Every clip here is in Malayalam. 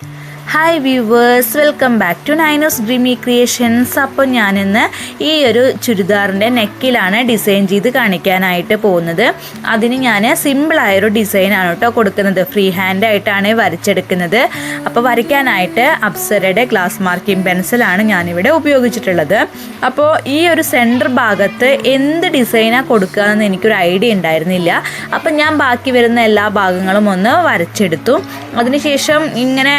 Mm-hmm. Hi viewers welcome back to Nainos dreamy creations അപ്പോൾ ഞാനിന്ന് ഈ ഒരു ചുരിദാറിന്റെ നെക്കിലാണ് ഡിസൈൻ ചെയ്ത് കാണിക്കാനായിട്ട് പോകുന്നത്. അതിന് ഞാൻ സിമ്പിളായൊരു ഡിസൈനാണ് കേട്ടോ കൊടുക്കുന്നത്. ഫ്രീ ഹാൻഡ് ആയിട്ടാണ് വരച്ചെടുക്കുന്നത്. അപ്പോൾ വരയ്ക്കാനായിട്ട് അപ്സരയുടെ ഗ്ലാസ് മാർക്കിംഗ് പെൻസിലാണ് ഞാനിവിടെ ഉപയോഗിച്ചിട്ടുള്ളത്. അപ്പോൾ ഈ ഒരു സെന്റർ ഭാഗത്ത് എന്ത് ഡിസൈനാണ് കൊടുക്കുക എന്ന് എനിക്കൊരു ഐഡിയ ഉണ്ടായിരുന്നില്ല. അപ്പം ഞാൻ ബാക്കി വരുന്ന എല്ലാ ഭാഗങ്ങളും ഒന്ന് വരച്ചെടുത്തു. അതിനുശേഷം ഇങ്ങനെ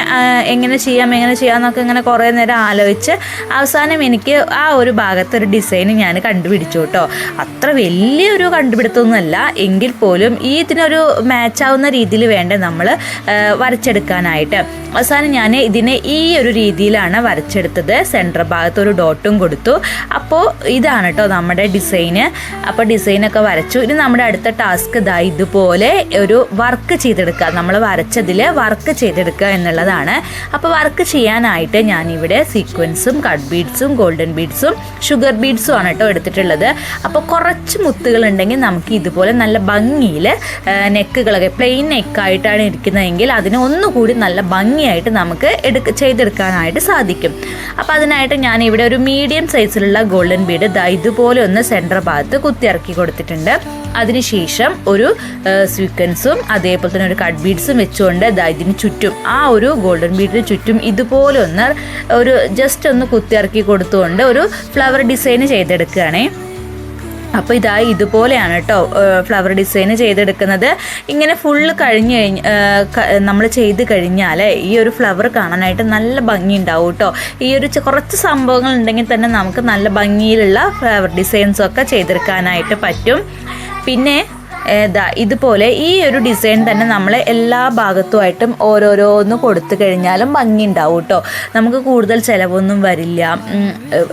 എങ്ങനെ ചെയ്യാം എങ്ങനെ ചെയ്യാം എന്നൊക്കെ ഇങ്ങനെ കുറേ നേരം ആലോചിച്ച് അവസാനം എനിക്ക് ആ ഒരു ഭാഗത്ത് ഒരു ഡിസൈൻ ഞാൻ കണ്ടുപിടിച്ചു കേട്ടോ. അത്ര വലിയൊരു കണ്ടുപിടുത്തമൊന്നുമല്ല. എങ്കിൽ പോലും ഈ ഇതിനൊരു മാച്ചാവുന്ന രീതിയിൽ വേണ്ട നമ്മൾ വരച്ചെടുക്കാനായിട്ട്. അവസാനം ഞാൻ ഇതിനെ ഈ ഒരു രീതിയിലാണ് വരച്ചെടുത്തത്. സെന്റർ ഭാഗത്ത് ഒരു ഡോട്ടും കൊടുത്തു. അപ്പോൾ ഇതാണ് കേട്ടോ നമ്മുടെ ഡിസൈന് അപ്പോൾ ഡിസൈനൊക്കെ വരച്ചു. ഇനി നമ്മുടെ അടുത്ത ടാസ്ക് ഇതാ ഇതുപോലെ ഒരു വർക്ക് ചെയ്തെടുക്കുക. നമ്മൾ വരച്ചതിൽ വർക്ക് ചെയ്തെടുക്കുക എന്നുള്ളതാണ്. അപ്പോൾ വർക്ക് ചെയ്യാനായിട്ട് ഞാനിവിടെ സീക്വൻസും കട്ട് ബീഡ്സും ഗോൾഡൻ ബീഡ്സും ഷുഗർ ബീഡ്സും ആണ് കേട്ടോ എടുത്തിട്ടുള്ളത്. അപ്പോൾ കുറച്ച് മുത്തുകൾ ഉണ്ടെങ്കിൽ നമുക്ക് ഇതുപോലെ നല്ല ഭംഗിയിൽ നെക്കുകളൊക്കെ പ്ലെയിൻ നെക്കായിട്ടാണ് ഇരിക്കുന്നതെങ്കിൽ അതിന് ഒന്നുകൂടി നല്ല ഭംഗിയായിട്ട് നമുക്ക് എടുക്ക ചെയ്തെടുക്കാനായിട്ട് സാധിക്കും. അപ്പോൾ അതിനായിട്ട് ഞാൻ ഇവിടെ ഒരു മീഡിയം സൈസിലുള്ള ഗോൾഡൻ ബീഡ് ഇതുപോലെ ഒന്ന് സെന്റർ ഭാഗത്ത് കുത്തിയിറക്കി കൊടുത്തിട്ടുണ്ട്. അതിനുശേഷം ഒരു സ്വീക്വൻസും അതേപോലെ തന്നെ ഒരു കട്ട് ബീഡ്സും വെച്ചുകൊണ്ട് ഇതിന് ചുറ്റും ആ ഒരു ഗോൾഡൻ ബീഡിന് ചുറ്റും ഇതുപോലെ ഒന്ന് ഒരു ജസ്റ്റ് ഒന്ന് കുത്തിയിറക്കി കൊടുത്തുകൊണ്ട് ഒരു ഫ്ലവർ ഡിസൈൻ ചെയ്തെടുക്കുകയാണേ. അപ്പോൾ ഇതായി ഇതുപോലെയാണ് കേട്ടോ ഫ്ലവർ ഡിസൈൻ ചെയ്തെടുക്കുന്നത്. ഇങ്ങനെ ഫുള്ള് കഴിഞ്ഞ് കഴിഞ്ഞ് നമ്മൾ ചെയ്ത് കഴിഞ്ഞാൽ ഈ ഒരു ഫ്ലവർ കാണാനായിട്ട് നല്ല ഭംഗി ഉണ്ടാവും കേട്ടോ ഈ ഒരു കുറച്ച് സംഭവങ്ങൾ ഉണ്ടെങ്കിൽ തന്നെ നമുക്ക് നല്ല ഭംഗിയിലുള്ള ഫ്ലവർ ഡിസൈൻസൊക്കെ ചെയ്തെടുക്കാനായിട്ട് പറ്റും. പിന്നെ ഏതാ ഇതുപോലെ ഈ ഒരു ഡിസൈൻ തന്നെ നമ്മൾ എല്ലാ ഭാഗത്തുമായിട്ടും ഓരോരോന്ന് കൊടുത്തു കഴിഞ്ഞാലും ഭംഗി ഉണ്ടാവും കേട്ടോ. നമുക്ക് കൂടുതൽ ചിലവൊന്നും വരില്ല.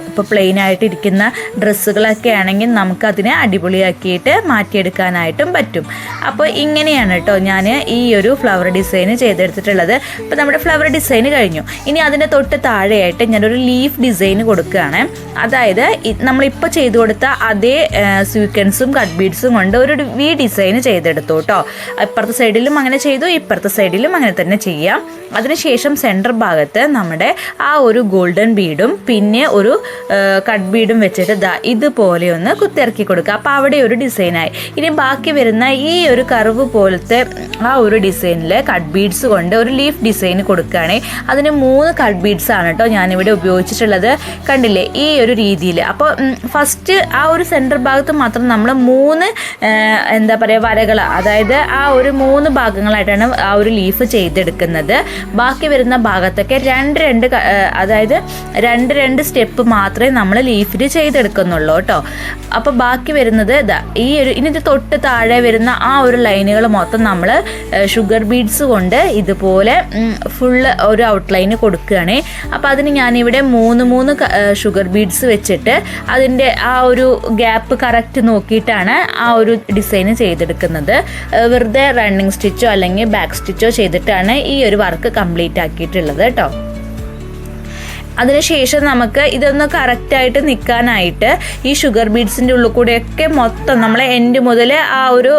ഇപ്പോൾ പ്ലെയിൻ ആയിട്ട് ഇരിക്കുന്ന ഡ്രസ്സുകളൊക്കെ ആണെങ്കിൽ നമുക്കതിനെ അടിപൊളിയാക്കിയിട്ട് മാറ്റിയെടുക്കാനായിട്ടും പറ്റും. അപ്പോൾ ഇങ്ങനെയാണ് കേട്ടോ ഞാൻ ഈ ഒരു ഫ്ലവർ ഡിസൈൻ ചെയ്തെടുത്തിട്ടുള്ളത്. ഇപ്പോൾ നമ്മുടെ ഫ്ലവർ ഡിസൈൻ കഴിഞ്ഞു. ഇനി അതിന്റെ തൊട്ട് താഴെയായിട്ട് ഞാനൊരു ലീഫ് ഡിസൈൻ കൊടുക്കുകയാണ്. അതായത് നമ്മളിപ്പോൾ ചെയ്തു കൊടുത്ത അതേ സ്വീക്വൻസും കട്ട് ബീഡ്സും കൊണ്ട് ഒരു വി ഡിസൈൻ ചെയ്തെടുത്തു കേട്ടോ ഇപ്പുറത്തെ സൈഡിലും അങ്ങനെ ചെയ്തു ഇപ്പുറത്തെ സൈഡിലും അങ്ങനെ തന്നെ ചെയ്യാം. അതിനുശേഷം സെന്റർ ഭാഗത്ത് നമ്മുടെ ആ ഒരു ഗോൾഡൻ ബീഡും പിന്നെ ഒരു കട്ട് ബീഡും വെച്ചിട്ട് ദാ ഇതുപോലെ ഒന്ന് കുത്തിറക്കി കൊടുക്കുക. അപ്പോൾ അവിടെ ഒരു ഡിസൈനായി ഇനി ബാക്കി വരുന്ന ഈ ഒരു കർവ് പോലത്തെ ആ ഒരു ഡിസൈനിൽ കട്ട് ബീഡ്സ് കൊണ്ട് ഒരു ലീഫ് ഡിസൈൻ കൊടുക്കുകയാണെങ്കിൽ അതിന് മൂന്ന് കട്ട് ബീഡ്സ് ആണ് കേട്ടോ ഞാനിവിടെ ഉപയോഗിച്ചിട്ടുള്ളത്. കണ്ടില്ലേ? ഈ ഒരു രീതിയിൽ അപ്പോൾ ഫസ്റ്റ് ആ ഒരു സെന്റർ ഭാഗത്ത് മാത്രം നമ്മൾ മൂന്ന് എന്താ പറയുക വരകൾ അതായത് ആ ഒരു മൂന്ന് ഭാഗങ്ങളായിട്ടാണ് ആ ഒരു ലീഫ് ചെയ്തെടുക്കുന്നത്. ബാക്കി വരുന്ന ഭാഗത്തൊക്കെ രണ്ട് രണ്ട് അതായത് രണ്ട് രണ്ട് സ്റ്റെപ്പ് മാത്രമേ നമ്മൾ ലീഫിൽ ചെയ്തെടുക്കുന്നുള്ളൂ കേട്ടോ. അപ്പോൾ ബാക്കി വരുന്നത് ഇതാ ഈ ഒരു ഇനി തൊട്ട് താഴെ വരുന്ന ആ ഒരു ലൈനുകൾ മൊത്തം നമ്മൾ ഷുഗർ ബീഡ്സ് കൊണ്ട് ഇതുപോലെ ഫുള്ള് ഒരു ഔട്ട്ലൈന് കൊടുക്കുകയാണ്. അപ്പോൾ അതിന് ഞാനിവിടെ മൂന്ന് മൂന്ന് ഷുഗർ ബീഡ്സ് വെച്ചിട്ട് അതിന്റെ ആ ഒരു ഗ്യാപ്പ് കറക്റ്റ് നോക്കിയിട്ടാണ് ആ ഒരു ഡിസൈൻ ചെയ്തെടുക്കുന്നത്. വെറുതെ റണ്ണിങ് സ്റ്റിച്ചോ അല്ലെങ്കിൽ ബാക്ക് സ്റ്റിച്ചോ ചെയ്തിട്ടാണ് ഈ ഒരു വർക്ക് കംപ്ലീറ്റ് ആക്കിയിട്ടുള്ളത് കേട്ടോ. അതിനുശേഷം നമുക്ക് ഇതൊന്ന് കറക്റ്റായിട്ട് നിൽക്കാനായിട്ട് ഈ ഷുഗർ ബീഡ്സിന്റെ ഉള്ളിൽ കൂടെയൊക്കെ മൊത്തം നമ്മൾ എൻഡ് മുതൽ ആ ഒരു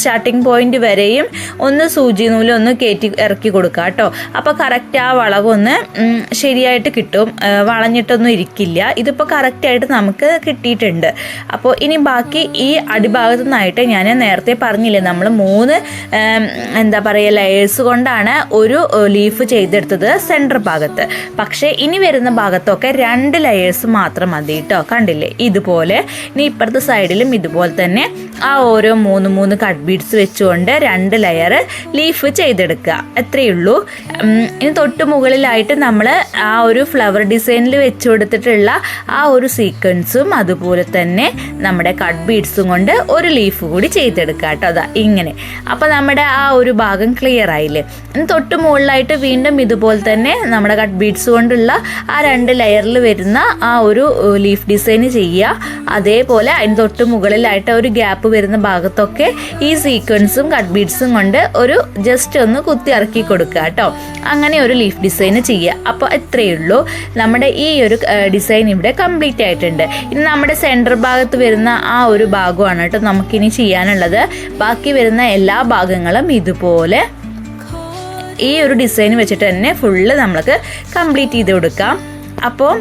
സ്റ്റാർട്ടിംഗ് പോയിന്റ് വരെയും ഒന്ന് സൂചി നൂൽ ഒന്ന് കയറ്റി ഇറക്കി കൊടുക്കുക കേട്ടോ. അപ്പോൾ കറക്റ്റ് ആ വളവ് ഒന്ന് ശരിയായിട്ട് കിട്ടും. വളഞ്ഞിട്ടൊന്നും ഇരിക്കില്ല. ഇതിപ്പോൾ കറക്റ്റായിട്ട് നമുക്ക് കിട്ടിയിട്ടുണ്ട്. അപ്പോൾ ഇനി ബാക്കി ഈ അടിഭാഗത്തു നിന്നായിട്ട് ഞാൻ നേരത്തെ പറഞ്ഞില്ലേ നമ്മൾ മൂന്ന് എന്താ പറയുക ലെയേഴ്സ് കൊണ്ടാണ് ഒരു ലീഫ് ചെയ്തെടുത്തത് സെന്റർ ഭാഗത്ത്. പക്ഷേ ഇനി വരുന്ന ഭാഗത്തൊക്കെ രണ്ട് ലെയേഴ്സ് മാത്രം മതി കേട്ടോ കണ്ടില്ലേ? ഇതുപോലെ ഇനി ഇപ്പുറത്തെ സൈഡിലും ഇതുപോലെ തന്നെ ആ ഓരോ മൂന്ന് മൂന്ന് കട്ട് ബീഡ്സ് വെച്ചുകൊണ്ട് രണ്ട് ലെയർ ലീഫ് ചെയ്തെടുക്കുക. അത്രയേ ഉള്ളൂ. ഇനി തൊട്ട് മുകളിലായിട്ട് നമ്മൾ ആ ഒരു ഫ്ലവർ ഡിസൈനിൽ വെച്ച് കൊടുത്തിട്ടുള്ള ആ ഒരു സീക്വൻസും അതുപോലെ തന്നെ നമ്മുടെ കട്ട് ബീഡ്സും കൊണ്ട് ഒരു ലീഫ് കൂടി ചെയ്തെടുക്കുക കേട്ടോ അതാ ഇങ്ങനെ. അപ്പോൾ നമ്മുടെ ആ ഒരു ഭാഗം ക്ലിയർ ആയില്ലേ? ഇനി തൊട്ട് മുകളിലായിട്ട് വീണ്ടും ഇതുപോലെ തന്നെ നമ്മുടെ കട്ട് ബീഡ്സ് കൊണ്ടുള്ള ആ രണ്ട് ലെയറിൽ വരുന്ന ആ ഒരു ലീഫ് ഡിസൈൻ ചെയ്യുക. അതേപോലെ അതിന് തൊട്ട് മുകളിലായിട്ട് ഒരു ഗ്യാപ്പ് വരുന്ന ഭാഗത്തൊക്കെ ഈ സീക്വൻസും കട്ട് ബീഡ്സും കൊണ്ട് ഒരു ജസ്റ്റ് ഒന്ന് കുത്തി ഇറക്കി കൊടുക്കുക കേട്ടോ. അങ്ങനെ ഒരു ലീഫ് ഡിസൈൻ ചെയ്യുക. അപ്പോൾ ഇത്രയേ ഉള്ളൂ. നമ്മുടെ ഈ ഒരു ഡിസൈൻ ഇവിടെ കംപ്ലീറ്റ് ആയിട്ടുണ്ട്. ഇനി നമ്മുടെ സെന്റർ ഭാഗത്ത് വരുന്ന ആ ഒരു ഭാഗമാണ് കേട്ടോ നമുക്കിനി ചെയ്യാനുള്ളത്. ബാക്കി വരുന്ന എല്ലാ ഭാഗങ്ങളും ഇതുപോലെ ഈ ഒരു ഡിസൈൻ വെച്ചിട്ട് തന്നെ ഫുള്ള് നമ്മൾക്ക് കംപ്ലീറ്റ് ചെയ്ത് കൊടുക്കാം. അപ്പോൾ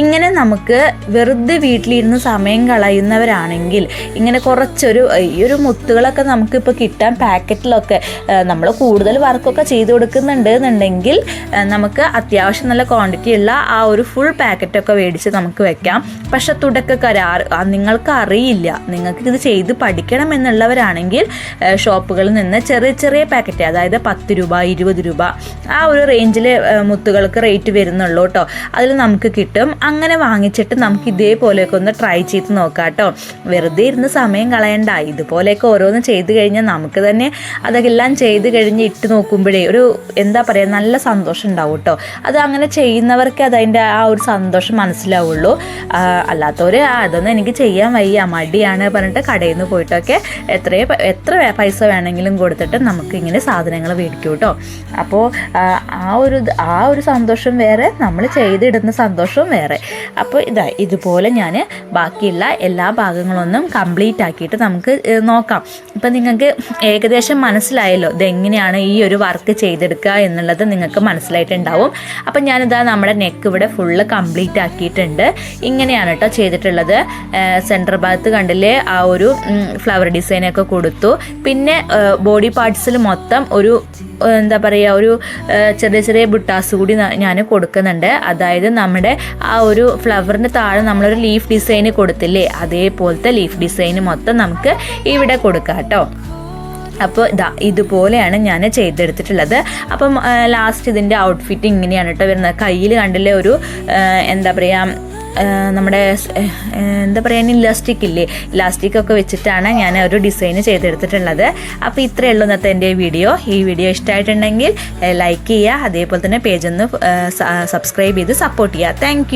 ഇങ്ങനെ നമുക്ക് വെറുതെ വീട്ടിലിരുന്ന് സമയം കളയുന്നവരാണെങ്കിൽ ഇങ്ങനെ കുറച്ചൊരു ഈ ഒരു മുത്തുകളൊക്കെ നമുക്കിപ്പോൾ കിട്ടാൻ പാക്കറ്റിലൊക്കെ നമ്മൾ കൂടുതൽ വർക്കൊക്കെ ചെയ്ത് കൊടുക്കുന്നുണ്ട് എന്നുണ്ടെങ്കിൽ നമുക്ക് അത്യാവശ്യം നല്ല ക്വാണ്ടിറ്റി ഉള്ള ആ ഒരു ഫുൾ പാക്കറ്റൊക്കെ മേടിച്ച് നമുക്ക് വെക്കാം. പക്ഷെ തുടക്കക്കാർ നിങ്ങൾക്ക് അറിയില്ല നിങ്ങൾക്ക് ഇത് ചെയ്ത് പഠിക്കണം എന്നുള്ളവരാണെങ്കിൽ ഷോപ്പുകളിൽ നിന്ന് ചെറിയ ചെറിയ പാക്കറ്റ് അതായത് പത്ത് രൂപ ഇരുപത് രൂപ ആ ഒരു റേഞ്ചിൽ മുത്തുകൾക്ക് റേറ്റ് വരുന്നുള്ളൂ കേട്ടോ. അതിൽ നമുക്ക് കിട്ടും. അങ്ങനെ വാങ്ങിച്ചിട്ട് നമുക്ക് ഇതേപോലെയൊക്കെ ഒന്ന് ട്രൈ ചെയ്ത് നോക്കാം കേട്ടോ. വെറുതെ ഇരുന്ന് സമയം കളയണ്ട. ഇതുപോലെയൊക്കെ ഓരോന്ന് ചെയ്ത് കഴിഞ്ഞാൽ നമുക്ക് തന്നെ അതെല്ലാം ചെയ്ത് കഴിഞ്ഞ് ഇട്ട് നോക്കുമ്പോഴേ ഒരു എന്താ പറയുക നല്ല സന്തോഷം ഉണ്ടാവും കേട്ടോ. അത് അങ്ങനെ ചെയ്യുന്നവർക്ക് അതിന്റെ ആ ഒരു സന്തോഷം മനസ്സിലാവുള്ളൂ. അല്ലാത്തവർ അതൊന്നും എനിക്ക് ചെയ്യാൻ വയ്യ മടിയാണ് പറഞ്ഞിട്ട് കടയിൽ നിന്ന് പോയിട്ടൊക്കെ എത്രയോ എത്ര പൈസ വേണമെങ്കിലും കൊടുത്തിട്ട് നമുക്ക് ഇങ്ങനെ സാധനങ്ങൾ മേടിക്കും കേട്ടോ. അപ്പോൾ ആ ഒരു ആ ഒരു സന്തോഷം വേറെ നമ്മൾ ചെയ്തിടുന്ന സന്തോഷവും വേറെ. അപ്പോൾ ഇതാ ഇതുപോലെ ഞാൻ ബാക്കിയുള്ള എല്ലാ ഭാഗങ്ങളൊന്നും കംപ്ലീറ്റ് ആക്കിയിട്ട് നമുക്ക് നോക്കാം. ഇപ്പം നിങ്ങൾക്ക് ഏകദേശം മനസ്സിലായല്ലോ ഇതെങ്ങനെയാണ് ഈ ഒരു വർക്ക് ചെയ്തെടുക്കുക എന്നുള്ളത് നിങ്ങൾക്ക് മനസ്സിലായിട്ടുണ്ടാവും. അപ്പം ഞാനിതാ നമ്മുടെ നെക്ക് ഇവിടെ ഫുള്ള് കംപ്ലീറ്റ് ആക്കിയിട്ടുണ്ട്. ഇങ്ങനെയാണ് കേട്ടോ ചെയ്തിട്ടുള്ളത്. സെന്റർ ഭാഗത്ത് കണ്ടില്ലേ ആ ഒരു ഫ്ലവർ ഡിസൈനൊക്കെ കൊടുത്തു. പിന്നെ ബോഡി പാർട്സിൽ മൊത്തം ഒരു എന്താ പറയുക ഒരു ചെറിയ ചെറിയ ബുട്ടാസ് കൂടി ഞാൻ കൊടുക്കുന്നുണ്ട്. അതായത് നമ്മുടെ ആ ഒരു ഫ്ലവറിന് താഴെ നമ്മളൊരു ലീഫ് ഡിസൈൻ കൊടുത്തില്ലേ അതേപോലത്തെ ലീഫ് ഡിസൈൻ മൊത്തം നമുക്ക് ഇവിടെ കൊടുക്കാം കേട്ടോ. അപ്പോൾ ഇതാ ഇതുപോലെയാണ് ഞാൻ ചെയ്തെടുത്തിട്ടുള്ളത്. അപ്പം ലാസ്റ്റ് ഇതിന്റെ ഔട്ട്ഫിറ്റ് ഇങ്ങനെയാണ് കേട്ടോ വരുന്നത്. കയ്യിൽ കണ്ടില്ലേ ഒരു എന്താ പറയുക നമ്മുടെ എന്താ പറയുക ഇലാസ്റ്റിക് ഇല്ലേ? ഇലാസ്റ്റിക് ഒക്കെ വെച്ചിട്ടാണ് ഞാൻ ഒരു ഡിസൈൻ ചെയ്തെടുത്തിട്ടുള്ളത്. അപ്പോൾ ഇത്രയേ ഉള്ളൂ ഇന്നത്തെ എന്റെ വീഡിയോ. ഈ വീഡിയോ ഇഷ്ടമായിട്ടുണ്ടെങ്കിൽ ലൈക്ക് ചെയ്യുക. അതേപോലെ തന്നെ പേജ് ഒന്ന് സബ്സ്ക്രൈബ് ചെയ്ത് സപ്പോർട്ട് ചെയ്യുക. താങ്ക്